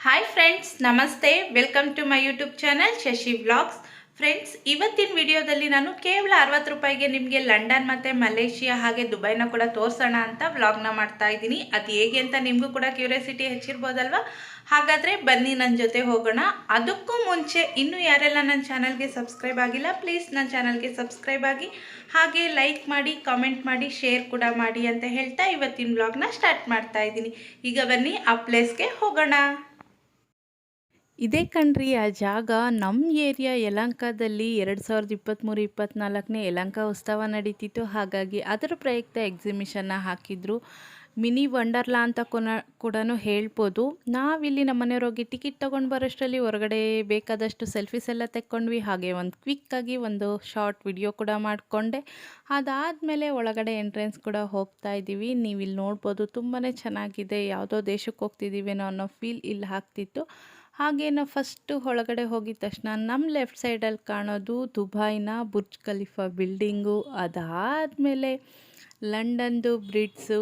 Hi friends ನಮಸ್ತೆ welcome to my YouTube channel Shashi vlogs friends ಇವತ್ತಿನ ವಿಡಿಯೋದಲ್ಲಿ ನಾನು ಕೇವಲ ಅರವತ್ತು ರೂಪಾಯಿಗೆ ನಿಮಗೆ ಲಂಡನ್ ಮತ್ತು ಮಲೇಷಿಯಾ ಹಾಗೆ ದುಬೈನ ಕೂಡ ತೋರಿಸೋಣ ಅಂತ ವ್ಲಾಗ್ನ ಮಾಡ್ತಾ ಇದ್ದೀನಿ. ಅದು ಹೇಗೆ ಅಂತ ನಿಮಗೂ ಕೂಡ ಕ್ಯೂರಿಯಾಸಿಟಿ ಹೆಚ್ಚಿರ್ಬೋದಲ್ವ? ಹಾಗಾದರೆ ಬನ್ನಿ ನನ್ನ ಜೊತೆ ಹೋಗೋಣ. ಅದಕ್ಕೂ ಮುಂಚೆ ಇನ್ನೂ ಯಾರೆಲ್ಲ ನನ್ನ ಚಾನಲ್ಗೆ ಸಬ್ಸ್ಕ್ರೈಬ್ ಆಗಿಲ್ಲ ಪ್ಲೀಸ್ ನನ್ನ ಚಾನಲ್ಗೆ ಸಬ್ಸ್ಕ್ರೈಬ್ ಆಗಿ. ಹಾಗೆ ಲೈಕ್ ಮಾಡಿ ಕಾಮೆಂಟ್ ಮಾಡಿ ಶೇರ್ ಕೂಡ ಮಾಡಿ ಅಂತ ಹೇಳ್ತಾ ಇವತ್ತಿನ ವ್ಲಾಗ್ನ ಸ್ಟಾರ್ಟ್ ಮಾಡ್ತಾ ಇದ್ದೀನಿ. ಈಗ ಬನ್ನಿ, ಆ ಪ್ಲೇಸ್ಗೆ ಹೋಗೋಣ. ಇದೇ ಕಣ್ರಿ, ಆ ಜಾಗ ನಮ್ಮ ಏರಿಯಾ ಯಲಂಕದಲ್ಲಿ ಎರಡು ಸಾವಿರದ ಇಪ್ಪತ್ತ್ಮೂರು ಇಪ್ಪತ್ತ್ನಾಲ್ಕನೇ ಯಲಂಕ ಉತ್ಸವ ನಡೀತಿತ್ತು. ಹಾಗಾಗಿ ಅದರ ಪ್ರಯುಕ್ತ ಎಕ್ಸಿಮಿಷನ್ನ ಹಾಕಿದ್ರು. ಮಿನಿ ವಂಡರ್ಲಾ ಅಂತ ಕೊನ ಕೂಡ ಹೇಳ್ಬೋದು. ನಾವಿಲ್ಲಿ ನಮ್ಮ ಹೋಗಿ ಟಿಕೆಟ್ ತೊಗೊಂಡು ಬರೋಷ್ಟರಲ್ಲಿ ಹೊರಗಡೆ ಬೇಕಾದಷ್ಟು ಸೆಲ್ಫೀಸ್ ಎಲ್ಲ ತೆಕ್ಕೊಂಡ್ವಿ. ಹಾಗೆ ಒಂದು ಕ್ವಿಕ್ಕಾಗಿ ಒಂದು ಶಾರ್ಟ್ ವಿಡಿಯೋ ಕೂಡ ಮಾಡಿಕೊಂಡೆ. ಅದಾದಮೇಲೆ ಒಳಗಡೆ ಎಂಟ್ರೆನ್ಸ್ ಕೂಡ ಹೋಗ್ತಾ ಇದ್ದೀವಿ. ನೀವು ಇಲ್ಲಿ ನೋಡ್ಬೋದು ತುಂಬಾ ಚೆನ್ನಾಗಿದೆ. ಯಾವುದೋ ದೇಶಕ್ಕೆ ಹೋಗ್ತಿದ್ದೀವೇನೋ ಅನ್ನೋ ಫೀಲ್ ಇಲ್ಲಿ ಆಗ್ತಿತ್ತು. ಹಾಗೆ ನಾವು ಫಸ್ಟು ಒಳಗಡೆ ಹೋಗಿದ ತಕ್ಷಣ ನಮ್ಮ ಲೆಫ್ಟ್ ಸೈಡಲ್ಲಿ ಕಾಣೋದು ದುಬೈನ ಬುರ್ಜ್ ಖಲೀಫಾ ಬಿಲ್ಡಿಂಗು ಅದಾದಮೇಲೆ ಲಂಡನ್ದು ಬ್ರಿಡ್ಸು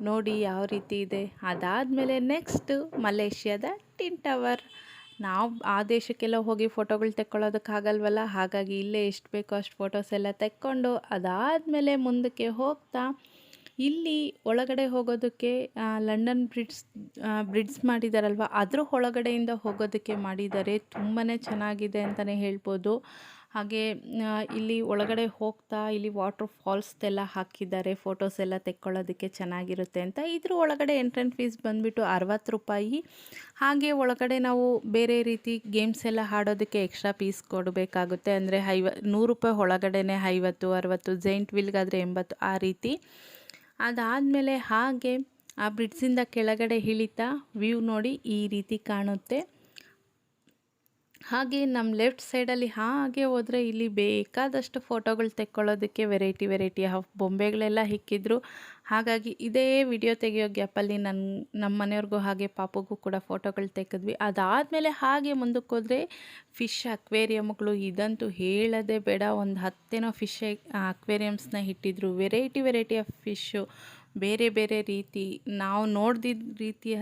ನೋಡಿ ಯಾವ ರೀತಿ ಇದೆ. ಅದಾದಮೇಲೆ ನೆಕ್ಸ್ಟು ಮಲೇಷ್ಯಾದ ಟಿನ್ ಟವರ್. ನಾವು ಆ ದೇಶಕ್ಕೆಲ್ಲ ಹೋಗಿ ಫೋಟೋಗಳು ತೆಕ್ಕೊಳ್ಳೋದಕ್ಕಾಗಲ್ವಲ್ಲ? ಹಾಗಾಗಿ ಇಲ್ಲೇ ಎಷ್ಟು ಬೇಕೋ ಅಷ್ಟು ಫೋಟೋಸ್ ಎಲ್ಲ ತೆಕ್ಕೊಂಡು ಅದಾದಮೇಲೆ ಮುಂದಕ್ಕೆ ಹೋಗ್ತಾ ಇಲ್ಲಿ ಒಳಗಡೆ ಹೋಗೋದಕ್ಕೆ ಲಂಡನ್ ಬ್ರಿಡ್ಜ್ ಬ್ರಿಡ್ಜ್ ಮಾಡಿದಾರಲ್ವ? ಅದ್ರ ಒಳಗಡೆಯಿಂದ ಹೋಗೋದಕ್ಕೆ ಮಾಡಿದ್ದಾರೆ ತುಂಬಾ ಚೆನ್ನಾಗಿದೆ ಅಂತಲೇ ಹೇಳ್ಬೋದು. ಹಾಗೆ ಇಲ್ಲಿ ಒಳಗಡೆ ಹೋಗ್ತಾ, ಇಲ್ಲಿ ವಾಟರ್ ಫಾಲ್ಸ್ದೆಲ್ಲ ಹಾಕಿದ್ದಾರೆ. ಫೋಟೋಸ್ ಎಲ್ಲ ತೆಕ್ಕೊಳ್ಳೋದಕ್ಕೆ ಚೆನ್ನಾಗಿರುತ್ತೆ ಅಂತ. ಇದ್ರ ಒಳಗಡೆ ಎಂಟ್ರೆನ್ಸ್ ಫೀಸ್ ಬಂದುಬಿಟ್ಟು ಅರವತ್ತು ರೂಪಾಯಿ. ಹಾಗೆ ಒಳಗಡೆ ನಾವು ಬೇರೆ ರೀತಿ ಗೇಮ್ಸ್ ಎಲ್ಲ ಆಡೋದಕ್ಕೆ ಎಕ್ಸ್ಟ್ರಾ ಪೀಸ್ ಕೊಡಬೇಕಾಗುತ್ತೆ. ಅಂದರೆ ಐವ, ನೂರು ರೂಪಾಯಿ ಒಳಗಡೆನೇ ಐವತ್ತು, ಅರವತ್ತು ಜೈಂಟ್ ವಿಲ್ಗಾದರೆ ಎಂಬತ್ತು, ಆ ರೀತಿ. ಅದಾದಮೇಲೆ ಹಾಗೆ ಆ ಬ್ರಿಡ್ಜಿಂದ ಕೆಳಗಡೆ ಇಳಿತಾ ವ್ಯೂ ನೋಡಿ ಈ ರೀತಿ ಕಾಣುತ್ತೆ. ಹಾಗೆ ನಮ್ಮ ಲೆಫ್ಟ್ ಸೈಡಲ್ಲಿ ಹಾಗೆ ಹೋದರೆ ಇಲ್ಲಿ ಬೇಕಾದಷ್ಟು ಫೋಟೋಗಳು ತೆಕ್ಕೊಳ್ಳೋದಕ್ಕೆ ವೆರೈಟಿ ವೆರೈಟಿ ಆಫ್ ಬೊಂಬೆಗಳೆಲ್ಲ ಹಿಕ್ಕಿದ್ರು. ಹಾಗಾಗಿ ಇದೇ ವಿಡಿಯೋ ತೆಗೆಯೋ ಗ್ಯಾಪಲ್ಲಿ ನನ್ನ ನಮ್ಮ ಮನೆಯವ್ರಿಗೂ ಹಾಗೆ ಪಾಪಗೂ ಕೂಡ ಫೋಟೋಗಳು ತೆಗೆದ್ವಿ ಅದಾದಮೇಲೆ ಹಾಗೆ ಮುಂದಕ್ಕೆ ಹೋದರೆ ಫಿಶ್ ಅಕ್ವೇರಿಯಮ್ಗಳು ಇದಂತೂ ಹೇಳೋದೇ ಬೇಡ. ಒಂದು ಹತ್ತೇನೋ ಫಿಶ್ ಅಕ್ವೇರಿಯಮ್ಸ್ನ ಇಟ್ಟಿದ್ರು ವೆರೈಟಿ ವೆರೈಟಿ ಆಫ್ ಫಿಶ್ಶು. ಬೇರೆ ಬೇರೆ ರೀತಿ. ನಾವು ನೋಡ್ದಿದ್ದ ರೀತಿಯ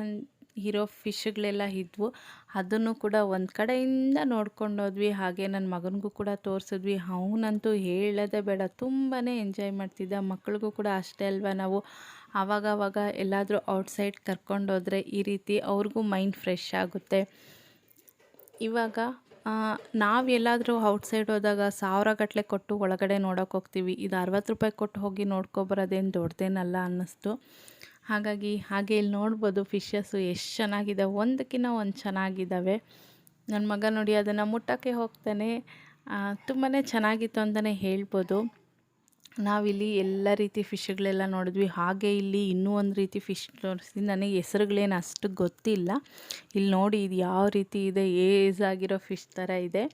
ಇರೋ ಫಿಶ್ಗಳೆಲ್ಲ ಇದ್ವು. ಅದನ್ನು ಕೂಡ ಒಂದು ಕಡೆಯಿಂದ ನೋಡ್ಕೊಂಡೋದ್ವಿ. ಹಾಗೆ ನನ್ನ ಮಗನಿಗೂ ಕೂಡ ತೋರಿಸಿದ್ವಿ. ಅವನಂತೂ ಹೇಳೋದೇ ಬೇಡ. ತುಂಬಾ ಎಂಜಾಯ್ ಮಾಡ್ತಿದ್ದ. ಮಕ್ಳಿಗೂ ಕೂಡ ಅಷ್ಟೇ ಅಲ್ವಾ ನಾವು? ಆವಾಗವಾಗ ಎಲ್ಲಾದರೂ ಔಟ್ಸೈಡ್ ಕರ್ಕೊಂಡೋದ್ರೆ ಈ ರೀತಿ ಅವ್ರಿಗೂ ಮೈಂಡ್ ಫ್ರೆಶ್ ಆಗುತ್ತೆ. ಇವಾಗ ನಾವು ಎಲ್ಲಾದರೂ ಔಟ್ಸೈಡ್ ಹೋದಾಗ ಸಾವಿರ ಗಟ್ಟಲೆ ಕೊಟ್ಟು ಒಳಗಡೆ ನೋಡೋಕೆ ಹೋಗ್ತೀವಿ. ಇದು ಅರವತ್ತು ರೂಪಾಯಿ ಕೊಟ್ಟು ಹೋಗಿ ನೋಡ್ಕೊಬರೋದೇನು ದೊಡ್ಡದೇನಲ್ಲ ಅನ್ನಿಸ್ತು. ಹಾಗಾಗಿ ಹಾಗೆ ಇಲ್ಲಿ ನೋಡ್ಬೋದು ಫಿಶಸ್ಸು ಎಷ್ಟು ಚೆನ್ನಾಗಿದೆ. ಒಂದಕ್ಕಿಂತ ಒಂದು ಚೆನ್ನಾಗಿದ್ದಾವೆ. ನನ್ನ ಮಗ ನೋಡಿ ಅದನ್ನು ಮುಟ್ಟೋಕ್ಕೆ ಹೋಗ್ತಾನೆ. ತುಂಬಾ ಚೆನ್ನಾಗಿತ್ತು ಅಂತಲೇ ಹೇಳ್ಬೋದು. ನಾವಿಲ್ಲಿ ಎಲ್ಲ ರೀತಿ ಫಿಶ್ಗಳೆಲ್ಲ ನೋಡಿದ್ವಿ. ಹಾಗೆ ಇಲ್ಲಿ ಇನ್ನೂ ಒಂದು ರೀತಿ ಫಿಶ್ ತೋರಿಸ್ತೀನಿ. ನನಗೆ ಹೆಸರುಗಳೇನು ಅಷ್ಟು ಗೊತ್ತಿಲ್ಲ. ಇಲ್ಲಿ ನೋಡಿ ಇದು ಯಾವ ರೀತಿ ಇದೆ. ಏಜ್ ಆಗಿರೋ ಫಿಶ್ ಥರ ಇದೆ.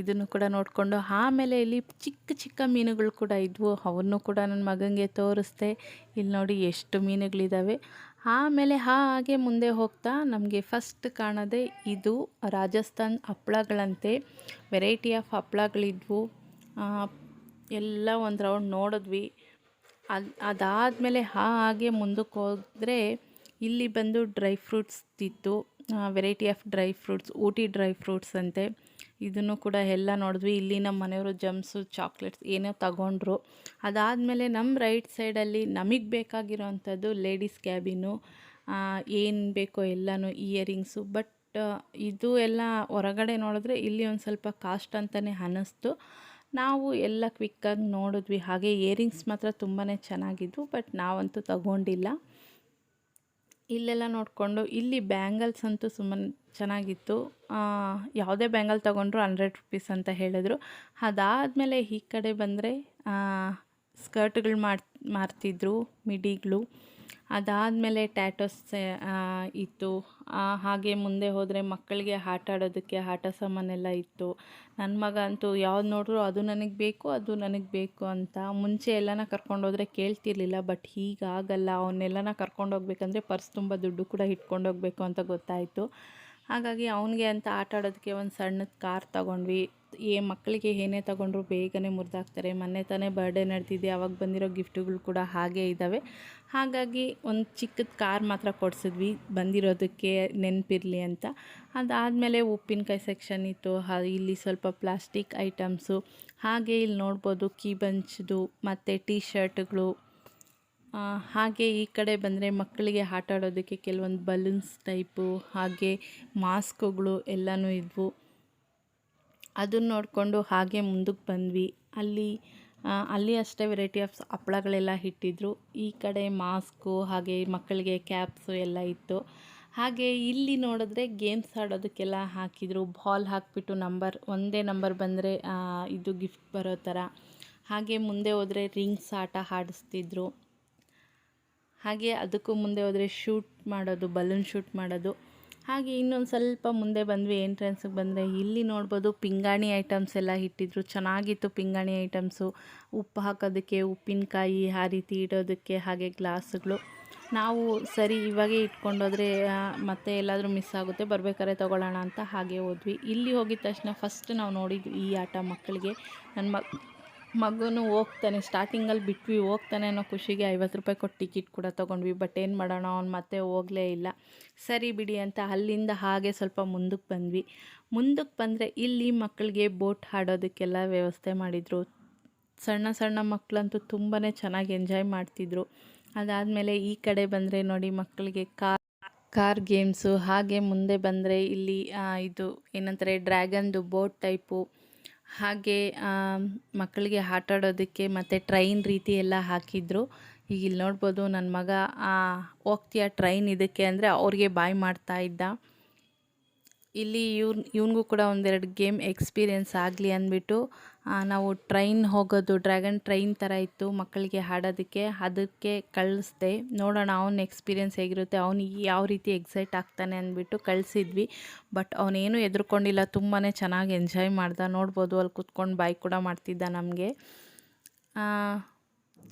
ಇದನ್ನು ಕೂಡ ನೋಡಿಕೊಂಡು ಆಮೇಲೆ ಇಲ್ಲಿ ಚಿಕ್ಕ ಚಿಕ್ಕ ಮೀನುಗಳು ಕೂಡ ಇದ್ವು. ಅವನ್ನು ಕೂಡ ನನ್ನ ಮಗನಿಗೆ ತೋರಿಸ್ದೆ. ಇಲ್ಲಿ ನೋಡಿ ಎಷ್ಟು ಮೀನುಗಳಿದ್ದಾವೆ ಆಮೇಲೆ ಹಾಗೆ ಮುಂದೆ ಹೋಗ್ತಾ ನಮಗೆ ಫಸ್ಟ್ ಕಾಣೋದೇ ಇದು ರಾಜಸ್ಥಾನ್ ಹಪ್ಪಳಗಳಂತೆ ವೆರೈಟಿ ಆಫ್ ಹಪ್ಪಳಗಳಿದ್ವು ಎಲ್ಲ ಒಂದು ರೌಂಡ್ ನೋಡಿದ್ವಿ. ಅದು, ಅದಾದಮೇಲೆ ಹಾಗೆ ಮುಂದಕ್ಕೆ ಹೋದರೆ ಇಲ್ಲಿ ಬಂದು ಡ್ರೈ ಫ್ರೂಟ್ಸ್ ಇತ್ತು variety of dry fruits Ooty dry fruits ಅಂತೆ. ಇದನ್ನು ಕೂಡ ಎಲ್ಲ ನೋಡಿದ್ವಿ. ಇಲ್ಲಿ ನಮ್ಮ ಮನೆಯವರು ಜಮ್ಸು, ಚಾಕ್ಲೇಟ್ಸ್ ಏನೋ ತಗೊಂಡ್ರು. ಅದಾದಮೇಲೆ ನಮ್ಮ ರೈಟ್ ಸೈಡಲ್ಲಿ ನಮಗೆ ಬೇಕಾಗಿರೋವಂಥದ್ದು ಲೇಡೀಸ್ ಕ್ಯಾಬಿನು ಏನು ಬೇಕೋ ಎಲ್ಲನೂ ಇಯರಿಂಗ್ಸು. ಬಟ್ ಇದು ಎಲ್ಲ ಹೊರಗಡೆ ನೋಡಿದ್ರೆ ಇಲ್ಲಿ ಒಂದು ಸ್ವಲ್ಪ ಕಾಸ್ಟ್ ಅಂತಲೇ ಅನ್ನಿಸ್ತು. ನಾವು ಎಲ್ಲ ಕ್ವಿಕ್ಕಾಗಿ ನೋಡಿದ್ವಿ. ಹಾಗೆ ಇಯರಿಂಗ್ಸ್ ಮಾತ್ರ ತುಂಬಾ ಚೆನ್ನಾಗಿದ್ವು. ಬಟ್ ನಾವಂತೂ ತಗೊಂಡಿಲ್ಲ. ಇಲ್ಲೆಲ್ಲ ನೋಡಿಕೊಂಡು, ಇಲ್ಲಿ ಬ್ಯಾಂಗಲ್ಸ್ ಅಂತೂ ಸುಮ್ಮನೆ ಚೆನ್ನಾಗಿತ್ತು. ಯಾವುದೇ ಬ್ಯಾಂಗಲ್ ತೊಗೊಂಡ್ರು ಹಂಡ್ರೆಡ್ ರುಪೀಸ್ ಅಂತ ಹೇಳಿದ್ರು. ಅದಾದಮೇಲೆ ಈ ಕಡೆ ಬಂದರೆ ಸ್ಕರ್ಟ್ಗಳು ಮಾರ್, ಮಾರ್ತಿದ್ರು ಮಿಡಿಗಳು ಅದಾದಮೇಲೆ ಟ್ಯಾಟೋಸ್ ಇತ್ತು. ಹಾಗೆ ಮುಂದೆ ಹೋದರೆ ಮಕ್ಕಳಿಗೆ ಆಟ ಆಡೋದಕ್ಕೆ ಆಟ ಸಾಮಾನೆಲ್ಲ ಇತ್ತು. ನನ್ನ ಮಗ ಅಂತೂ ಯಾವ್ದು ನೋಡಿದ್ರು ಅದು ನನಗೆ ಬೇಕು, ಅದು ನನಗೆ ಬೇಕು ಅಂತ. ಮುಂಚೆ ಎಲ್ಲನ ಕರ್ಕೊಂಡೋದ್ರೆ ಕೇಳ್ತಿರ್ಲಿಲ್ಲ, ಬಟ್ ಹೀಗಾಗಲ್ಲ. ಅವನ್ನೆಲ್ಲನ ಕರ್ಕೊಂಡೋಗ್ಬೇಕಂದ್ರೆ ಪರ್ಸ್ ತುಂಬ ದುಡ್ಡು ಕೂಡ ಇಟ್ಕೊಂಡೋಗ್ಬೇಕು ಅಂತ ಗೊತ್ತಾಯಿತು. ಹಾಗಾಗಿ ಅವನಿಗೆ ಅಂತ ಆಟ ಆಡೋದಕ್ಕೆ ಒಂದು ಸಣ್ಣದ ಕಾರ್ ತಗೊಂಡ್ವಿ. ಏ ಮಕ್ಕಳಿಗೆ ಏನೇ ತಗೊಂಡ್ರು ಬೇಗನೆ ಮುರಿದಾಕ್ತಾರೆ. ಮೊನ್ನೆ ತಾನೇ ಬರ್ಡೇ ನಡೆದಿದೆ. ಅವಾಗ ಬಂದಿರೋ ಗಿಫ್ಟುಗಳು ಕೂಡ ಹಾಗೇ ಇದ್ದಾವೆ ಹಾಗಾಗಿ ಒಂದು ಚಿಕ್ಕದ ಕಾರ್ ಮಾತ್ರ ಕೊಡಿಸಿದ್ವಿ. ಬಂದಿರೋದಕ್ಕೆ ನೆನಪಿರಲಿ ಅಂತ. ಅದಾದಮೇಲೆ ಉಪ್ಪಿನಕಾಯಿ ಸೆಕ್ಷನ್ ಇತ್ತು. ಇಲ್ಲಿ ಸ್ವಲ್ಪ ಪ್ಲಾಸ್ಟಿಕ್ ಐಟಮ್ಸು ಹಾಗೆ ಇಲ್ಲಿ ನೋಡ್ಬೋದು ಕೀ ಬಂಚ್ದು ಮತ್ತು ಟೀ ಶರ್ಟ್ಗಳು ಹಾಗೆ ಈ ಕಡೆ ಬಂದರೆ ಮಕ್ಕಳಿಗೆ ಆಟ ಆಡೋದಕ್ಕೆ ಕೆಲವೊಂದು ಬಲೂನ್ಸ್ ಟೈಪು ಹಾಗೆ ಮಾಸ್ಕ್ಗಳು ಎಲ್ಲನೂ ಇದ್ವು. ಅದನ್ನ ನೋಡಿಕೊಂಡು ಹಾಗೆ ಮುಂದಕ್ಕೆ ಬಂದ್ವಿ. ಅಲ್ಲಿ ಅಲ್ಲಿ ಅಷ್ಟೇ ವೆರೈಟಿ ಆಫ್ ಹಪ್ಪಳಗಳೆಲ್ಲ ಇಟ್ಟಿದ್ರು. ಈ ಕಡೆ ಮಾಸ್ಕು ಹಾಗೆ ಮಕ್ಕಳಿಗೆ ಕ್ಯಾಪ್ಸು ಎಲ್ಲ ಇತ್ತು. ಹಾಗೆ ಇಲ್ಲಿ ನೋಡಿದ್ರೆ ಗೇಮ್ಸ್ ಆಡೋದಕ್ಕೆಲ್ಲ ಹಾಕಿದ್ರು. ಬಾಲ್ ಹಾಕಿಬಿಟ್ಟು ನಂಬರ್ ಒಂದೇ ನಂಬರ್ ಬಂದರೆ ಇದು ಗಿಫ್ಟ್ ಬರೋ ಥರ. ಹಾಗೆ ಮುಂದೆ ಹೋದರೆ ರಿಂಗ್ಸ್ ಆಟ ಆಡಿಸ್ತಿದ್ರು. ಹಾಗೆ ಅದಕ್ಕೂ ಮುಂದೆ ಹೋದರೆ ಶೂಟ್ ಮಾಡೋದು ಬಲೂನ್ ಶೂಟ್ ಮಾಡೋದು. ಹಾಗೆ ಇನ್ನೊಂದು ಸ್ವಲ್ಪ ಮುಂದೆ ಬಂದ್ವಿ ಎಂಟ್ರೆನ್ಸಿಗೆ ಬಂದರೆ ಇಲ್ಲಿ ನೋಡ್ಬೋದು ಪಿಂಗಾಣಿ ಐಟಮ್ಸ್ ಎಲ್ಲ ಇಟ್ಟಿದ್ರು. ಚೆನ್ನಾಗಿತ್ತು ಪಿಂಗಾಣಿ ಐಟಮ್ಸು ಉಪ್ಪು ಹಾಕೋದಕ್ಕೆ, ಉಪ್ಪಿನಕಾಯಿ ಆ ರೀತಿ ಇಡೋದಕ್ಕೆ, ಹಾಗೆ ಗ್ಲಾಸ್ಗಳು. ನಾವು ಸರಿ ಇವಾಗೇ ಇಟ್ಕೊಂಡೋದ್ರೆ ಮತ್ತೆ ಎಲ್ಲಾದರೂ ಮಿಸ್ ಆಗುತ್ತೆ, ಬರ್ಬೇಕಾದ್ರೆ ತೊಗೊಳ್ಳೋಣ ಅಂತ ಹಾಗೆ ಹೋದ್ವಿ. ಇಲ್ಲಿ ಹೋಗಿದ ತಕ್ಷಣ ಫಸ್ಟ್ ನಾವು ನೋಡಿದ್ವಿ ಈ ಆಟ ಮಕ್ಕಳಿಗೆ. ನನ್ನ ಮಗ್ ಮಗನು ಹೋಗ್ತಾನೆ ಸ್ಟಾರ್ಟಿಂಗಲ್ಲಿ ಬಿಟ್ವಿ, ಹೋಗ್ತಾನೆ ಅನ್ನೋ ಖುಷಿಗೆ ಐವತ್ತು ರೂಪಾಯಿ ಕೊಟ್ಟು ಟಿಕೆಟ್ ಕೂಡ ತೊಗೊಂಡ್ವಿ. ಬಟ್ ಏನು ಮಾಡೋಣ, ಅವ್ನು ಮತ್ತೆ ಹೋಗಲೇ ಇಲ್ಲ. ಸರಿ ಬಿಡಿ ಅಂತ ಅಲ್ಲಿಂದ ಹಾಗೆ ಸ್ವಲ್ಪ ಮುಂದಕ್ಕೆ ಬಂದ್ವಿ. ಮುಂದಕ್ಕೆ ಬಂದರೆ ಇಲ್ಲಿ ಮಕ್ಕಳಿಗೆ ಬೋಟ್ ಆಡೋದಕ್ಕೆಲ್ಲ ವ್ಯವಸ್ಥೆ ಮಾಡಿದರು. ಸಣ್ಣ ಸಣ್ಣ ಮಕ್ಕಳಂತೂ ತುಂಬಾ ಚೆನ್ನಾಗಿ ಎಂಜಾಯ್ ಮಾಡ್ತಿದ್ರು. ಅದಾದಮೇಲೆ ಈ ಕಡೆ ಬಂದರೆ ನೋಡಿ ಮಕ್ಕಳಿಗೆ ಕಾರ್ ಕಾರ್ ಗೇಮ್ಸು ಹಾಗೆ ಮುಂದೆ ಬಂದರೆ ಇಲ್ಲಿ ಇದು ಏನಂತಾರೆ ಡ್ರ್ಯಾಗನ್ದು ಬೋಟ್ ಟೈಪು ಹಾಗೆ ಮಕ್ಕಳಿಗೆ ಆಟ ಆಡೋದಕ್ಕೆ ಮತ್ತು ಟ್ರೈನ್ ರೀತಿ ಎಲ್ಲ ಹಾಕಿದ್ರು. ಈಗ ಇಲ್ಲಿ ನೋಡ್ಬೋದು ನನ್ನ ಮಗ ಹೋಗ್ತೀಯ ಟ್ರೈನ್ ಇದಕ್ಕೆ ಅಂದರೆ ಅವ್ರಿಗೆ ಬಾಯ್ ಮಾಡ್ತಾ ಇದ್ದ. ಇಲ್ಲಿ ಇವ್ನು, ಇವನಿಗೂ ಕೂಡ ಒಂದೆರಡು ಗೇಮ್ ಎಕ್ಸ್ಪೀರಿಯೆನ್ಸ್ ಆಗಲಿ ಅಂದ್ಬಿಟ್ಟು ನಾವು ಟ್ರೈನ್ ಹೋಗೋದು, ಡ್ರ್ಯಾಗನ್ ಟ್ರೈನ್ ಥರ ಇತ್ತು ಮಕ್ಕಳಿಗೆ ಆಡೋದಕ್ಕೆ ಅದಕ್ಕೆ ಕಳಿಸ್ದೆ. ನೋಡೋಣ ಅವ್ನ ಎಕ್ಸ್ಪೀರಿಯೆನ್ಸ್ ಹೇಗಿರುತ್ತೆ, ಅವನು ಯಾವ ರೀತಿ ಎಕ್ಸೈಟ್ ಆಗ್ತಾನೆ ಅಂದ್ಬಿಟ್ಟು ಕಳಿಸಿದ್ವಿ. ಬಟ್ ಅವನೇನು ಎದುರ್ಕೊಂಡಿಲ್ಲ ತುಂಬಾ ಚೆನ್ನಾಗಿ ಎಂಜಾಯ್ ಮಾಡ್ದ. ನೋಡ್ಬೋದು, ಅಲ್ಲಿ ಕುತ್ಕೊಂಡು ಬಾಯ್ ಕೂಡ ಮಾಡ್ತಿದ್ದ ನಮಗೆ.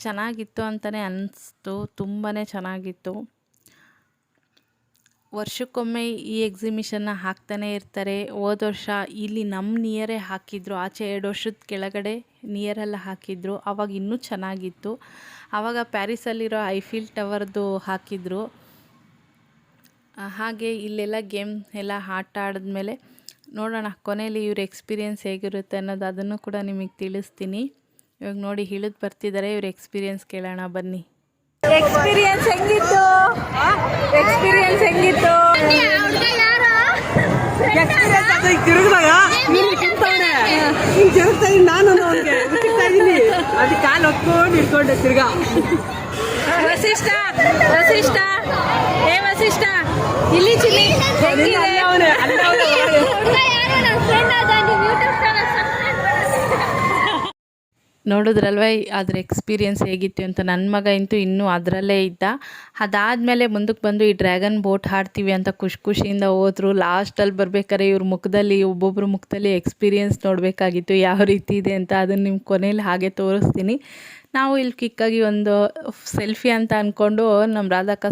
ಚೆನ್ನಾಗಿತ್ತು ಅಂತಲೇ ಅನ್ನಿಸ್ತು ತುಂಬಾ ಚೆನ್ನಾಗಿತ್ತು. ವರ್ಷಕ್ಕೊಮ್ಮೆ ಈ ಎಕ್ಸಿಬಿಷನ್ನ ಹಾಕ್ತಾನೆ ಇರ್ತಾರೆ. ಹೋದ ವರ್ಷ ಇಲ್ಲಿ ನಮ್ಮ ನಿಯರೇ ಹಾಕಿದ್ರು. ಆಚೆ ಎರಡು ವರ್ಷದ ಕೆಳಗಡೆ ನಿಯರೆಲ್ಲ ಹಾಕಿದ್ರು. ಆವಾಗ ಇನ್ನೂ ಚೆನ್ನಾಗಿತ್ತು. ಆವಾಗ ಪ್ಯಾರಿಸಲ್ಲಿರೋ ಐಫಿಲ್ ಟವರ್ದು ಹಾಕಿದ್ರು. ಹಾಗೆ ಇಲ್ಲೆಲ್ಲ ಗೇಮ್ ಎಲ್ಲ ಆಟ ಆಡಿದ್ಮೇಲೆ ನೋಡೋಣ ಕೊನೆಯಲ್ಲಿ ಇವ್ರ ಎಕ್ಸ್ಪೀರಿಯೆನ್ಸ್ ಹೇಗಿರುತ್ತೆ ಅನ್ನೋದು ಅದನ್ನು ಕೂಡ ನಿಮಗೆ ತಿಳಿಸ್ತೀನಿ. ಇವಾಗ ನೋಡಿ ಇಳಿದು ಬರ್ತಿದ್ದಾರೆ ಇವ್ರ ಎಕ್ಸ್ಪೀರಿಯೆನ್ಸ್ ಕೇಳೋಣ, ಬನ್ನಿ. ಎಕ್ಸ್ಪೀರಿಯನ್ಸ್ ಹೆಂಗಿತ್ತು? ಎಕ್ಸ್ಪೀರಿಯನ್ಸ್ ಹೆಂಗಿತ್ತು? ಎಕ್ಸ್ಪೀರಿಯನ್ಸ್ ಅದು ಈಗ ತಿರುಗಿದಾಗ ನೀನು ತಿಂತವನೆ. ನೀನು ತಿರುಗ್ತಾ ಇದ್ದೀನಿ ನಾನು ಅವನಿಗೆ. ಇದ್ದೀನಿ ಅದು ಕಾಲು ಹೊತ್ಕೊಂಡು ಇಟ್ಕೊಂಡೆ ತಿರ್ಗಾ. ವಸಿಷ್ಠ ವಸಿಷ್ಠ ಏ ವಸಿಷ್ಠ ಇಲ್ಲಿ ಚಿನ್ನಿ ಹೆಂಗಿದೆ ಅವನೇ ಅಲ್ಲವನೇ ನೋಡಿದ್ರಲ್ವ ಅದ್ರ ಎಕ್ಸ್ಪೀರಿಯೆನ್ಸ್ ಹೇಗಿತ್ತು ಅಂತ. ನನ್ನ ಮಗ ಅಂತೂ ಇನ್ನೂ ಅದರಲ್ಲೇ ಇದ್ದ. ಅದಾದಮೇಲೆ ಮುಂದಕ್ಕೆ ಬಂದು ಈ ಡ್ರ್ಯಾಗನ್ ಬೋಟ್ ಹಾಡ್ತೀವಿ ಅಂತ ಖುಷಿ ಖುಷಿಯಿಂದ ಹೋದ್ರು. ಲಾಸ್ಟಲ್ಲಿ ಬರ್ಬೇಕಾದ್ರೆ ಇವ್ರ ಮುಖದಲ್ಲಿ ಒಬ್ಬೊಬ್ಬರ ಮುಖದಲ್ಲಿ ಎಕ್ಸ್ಪೀರಿಯೆನ್ಸ್ ನೋಡಬೇಕಾಗಿತ್ತು. ಯಾವ ರೀತಿ ಇದೆ ಅಂತ ಅದನ್ನು ನಿಮ್ಮ ಕೊನೆಯಲ್ಲಿ ಹಾಗೆ ತೋರಿಸ್ತೀನಿ. ನಾವು ಇಲ್ಲಿ ಕಿಕ್ಕಾಗಿ ಒಂದು ಸೆಲ್ಫಿ ಅಂತ ಅಂದ್ಕೊಂಡು ನಮ್ಮ ರಾಧಾಕ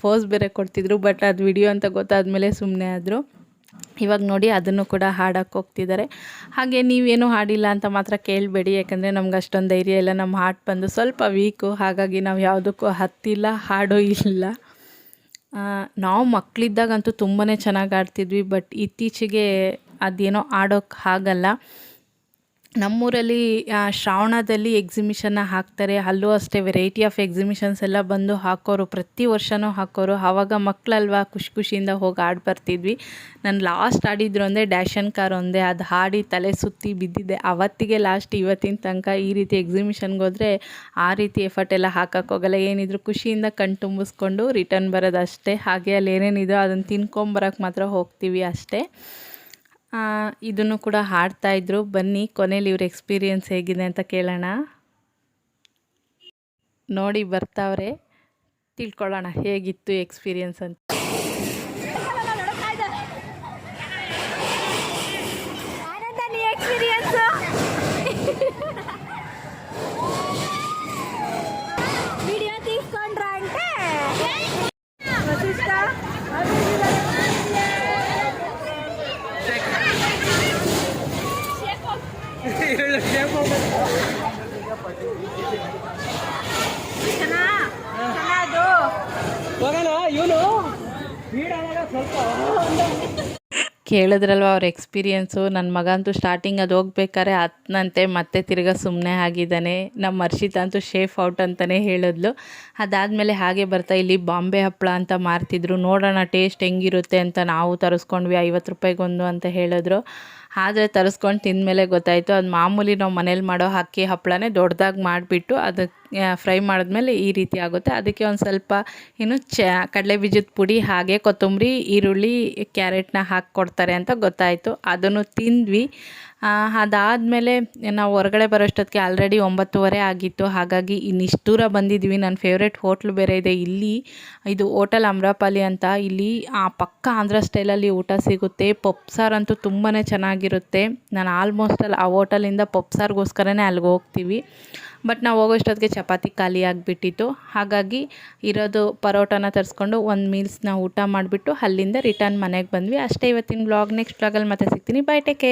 ಫೋಸ್ ಬೇರೆ ಕೊಡ್ತಿದ್ರು ಬಟ್ ಅದು ವಿಡಿಯೋ ಅಂತ ಗೊತ್ತಾದ್ಮೇಲೆ ಸುಮ್ಮನೆ ಆದರು. ಇವಾಗ ನೋಡಿ ಅದನ್ನು ಕೂಡ ಹಾಡಕ್ಕೆ ಹೋಗ್ತಿದ್ದಾರೆ. ಹಾಗೆ ನೀವೇನು ಹಾಡಿಲ್ಲ ಅಂತ ಮಾತ್ರ ಕೇಳಬೇಡಿ, ಯಾಕಂದರೆ ನಮ್ಗೆ ಅಷ್ಟೊಂದು ಧೈರ್ಯ ಇಲ್ಲ. ನಮ್ಮ ಹಾಟ್ ಬಂದು ಸ್ವಲ್ಪ ವೀಕು ಹಾಗಾಗಿ ನಾವು ಯಾವುದಕ್ಕೂ ಹತ್ತಿಲ್ಲ, ಹಾಡೋ ಇಲ್ಲ. ನಾವು ಮಕ್ಕಳಿದ್ದಾಗಂತೂ ತುಂಬಾ ಚೆನ್ನಾಗಿ ಆಡ್ತಿದ್ವಿ ಬಟ್ ಇತ್ತೀಚೆಗೆ ಅದೇನೋ ಆಡೋಕ್ಕೆ ಆಗಲ್ಲ. ನಮ್ಮೂರಲ್ಲಿ ಶ್ರಾವಣದಲ್ಲಿ ಎಕ್ಸಿಮಿಷನ್ನ ಹಾಕ್ತಾರೆ. ಅಲ್ಲೂ ಅಷ್ಟೇ ವೆರೈಟಿ ಆಫ್ ಎಕ್ಸಿಮಿಷನ್ಸ್ ಎಲ್ಲ ಬಂದು ಹಾಕೋರು, ಪ್ರತಿ ವರ್ಷವೂ ಹಾಕೋರು. ಆವಾಗ ಮಕ್ಕಳಲ್ವಾ ಖುಷಿ ಖುಷಿಯಿಂದ ಹೋಗಿ ಆಡಿ ಬರ್ತಿದ್ವಿ. ನಾನು ಲಾಸ್ಟ್ ಆಡಿದ್ರು ಅಂದರೆ ಡ್ಯಾಶನ್ ಕಾರ್ ಒಂದೇ. ಅದು ಹಾಡಿ ತಲೆ ಸುತ್ತಿ ಬಿದ್ದಿದ್ದೆ ಅವತ್ತಿಗೆ ಲಾಸ್ಟ್ ಇವತ್ತಿನ ತನಕ ಈ ರೀತಿ ಎಕ್ಸಿಮಿಷನ್ಗೆ ಹೋದರೆ ಆ ರೀತಿ ಎಫರ್ಟ್ ಎಲ್ಲ ಹಾಕೋಕ್ಕೋಗಲ್ಲ ಏನಿದ್ರು ಖುಷಿಯಿಂದ ಕಣ್ಣು ತುಂಬಿಸ್ಕೊಂಡು ರಿಟರ್ನ್ ಬರೋದು ಅಷ್ಟೇ ಹಾಗೆ ಅಲ್ಲಿ ಏನೇನಿದೋ ಅದನ್ನು ತಿನ್ಕೊಂಬರಕ್ಕೆ ಮಾತ್ರ ಹೋಗ್ತೀವಿ ಅಷ್ಟೇ. ಇದನ್ನು ಕೂಡ ಹಾಡ್ತಾ ಇದ್ರು. ಬನ್ನಿ ಕೊನೆಯಲ್ಲಿ ಇವ್ರ ಎಕ್ಸ್ಪೀರಿಯೆನ್ಸ್ ಹೇಗಿದೆ ಅಂತ ಕೇಳೋಣ. ನೋಡಿ, ಬರ್ತಾವ್ರೆ. ತಿಳ್ಕೊಳ್ಳೋಣ, ಹೇಗಿತ್ತು ಎಕ್ಸ್ಪೀರಿಯೆನ್ಸ್ ಅಂತ. ಹೋಗೋಣ ಇವನು ಸ್ಪೀಡ್ ಸ್ವಲ್ಪ ಕೇಳಿದ್ರಲ್ವ ಅವ್ರ ಎಕ್ಸ್ಪೀರಿಯೆನ್ಸು ನನ್ನ ಮಗ ಅಂತೂ ಸ್ಟಾರ್ಟಿಂಗ್ ಅದು ಹೋಗ್ಬೇಕಾದ್ರೆ ಹತ್ತನಂತೆ ಮತ್ತೆ ತಿರ್ಗಾ ಸುಮ್ಮನೆ ಆಗಿದ್ದಾನೆ. ನಮ್ಮ ಅರ್ಷಿತ ಅಂತೂ ಶೇಫ್ ಔಟ್ ಅಂತಲೇ ಹೇಳಿದ್ಲು. ಅದಾದಮೇಲೆ ಹಾಗೆ ಬರ್ತಾ ಇಲ್ಲಿ ಬಾಂಬೆ ಹಪ್ಪಳ ಅಂತ ಮಾರ್ತಿದ್ರು. ನೋಡೋಣ ಟೇಸ್ಟ್ ಹೆಂಗಿರುತ್ತೆ ಅಂತ ನಾವು ತರಿಸ್ಕೊಂಡ್ವಿ ಐವತ್ತು ರೂಪಾಯಿಗೊಂದು ಅಂತ ಹೇಳಿದ್ರು. ಆದರೆ ತರಿಸ್ಕೊಂಡು ತಿಂದಮೇಲೆ ಗೊತ್ತಾಯಿತು, ಅದು ಮಾಮೂಲಿ ನಾವು ಮನೇಲಿ ಮಾಡೋ ಅಕ್ಕಿ ಹಪ್ಪಳನೇ ದೊಡ್ಡದಾಗಿ ಮಾಡಿಬಿಟ್ಟು ಅದಕ್ಕೆ ಫ್ರೈ ಮಾಡಿದ್ಮೇಲೆ ಈ ರೀತಿ ಆಗುತ್ತೆ. ಅದಕ್ಕೆ ಒಂದು ಸ್ವಲ್ಪ ಏನು ಚ, ಕಡಲೆ ಬೀಜದ ಪುಡಿ ಹಾಗೆ ಕೊತ್ತಂಬರಿ, ಈರುಳ್ಳಿ, ಕ್ಯಾರೆಟ್ನ ಹಾಕಿ ಕೊಡ್ತಾರೆ ಅಂತ ಗೊತ್ತಾಯಿತು. ಅದನ್ನು ತಿಂದ್ವಿ. ಅದಾದಮೇಲೆ ನಾವು ಹೊರಗಡೆ ಬರೋಷ್ಟೊತ್ತಿಗೆ ಆಲ್ರೆಡಿ ಒಂಬತ್ತುವರೆ ಆಗಿತ್ತು. ಹಾಗಾಗಿ ಇನ್ನಿಷ್ಟು ದೂರ ಬಂದಿದ್ವಿ ನನ್ನ ಫೇವ್ರೇಟ್ ಹೋಟ್ಲು ಬೇರೆ ಇದೆ. ಇಲ್ಲಿ ಇದು ಹೋಟೆಲ್ ಅಮ್ರಪಾಲಿ ಅಂತ. ಇಲ್ಲಿ ಆ ಪಕ್ಕ ಆಂಧ್ರ ಸ್ಟೈಲಲ್ಲಿ ಊಟ ಸಿಗುತ್ತೆ. ಪಪ್ಸಾರು ಅಂತೂ ತುಂಬಾ ಚೆನ್ನಾಗಿರುತ್ತೆ. ನಾನು ಆಲ್ಮೋಸ್ಟ್ ಅಲ್ಲಿ ಆ ಹೋಟೆಲಿಂದ ಪಪ್ಸಾರ್ಗೋಸ್ಕರನೇ ಅಲ್ಲಿಗೆ ಹೋಗ್ತೀವಿ. ಬಟ್ ನಾವು ಹೋಗೋಷ್ಟೊತ್ತಿಗೆ ಚಪಾತಿ ಖಾಲಿ ಆಗಿಬಿಟ್ಟಿತ್ತು. ಹಾಗಾಗಿ ಇರೋದು ಪರೋಟನ ತರಿಸ್ಕೊಂಡು ಒಂದು ಮೀಲ್ಸ್ನ ಊಟ ಮಾಡಿಬಿಟ್ಟು ಅಲ್ಲಿಂದ ರಿಟರ್ನ್ ಮನೆಗೆ ಬಂದ್ವಿ. ಅಷ್ಟೇ ಇವತ್ತಿನ ಬ್ಲಾಗ್ ನೆಕ್ಸ್ಟ್ ಬ್ಲಾಗಲ್ಲಿ ಮತ್ತೆ ಸಿಗ್ತೀನಿ. Bye take care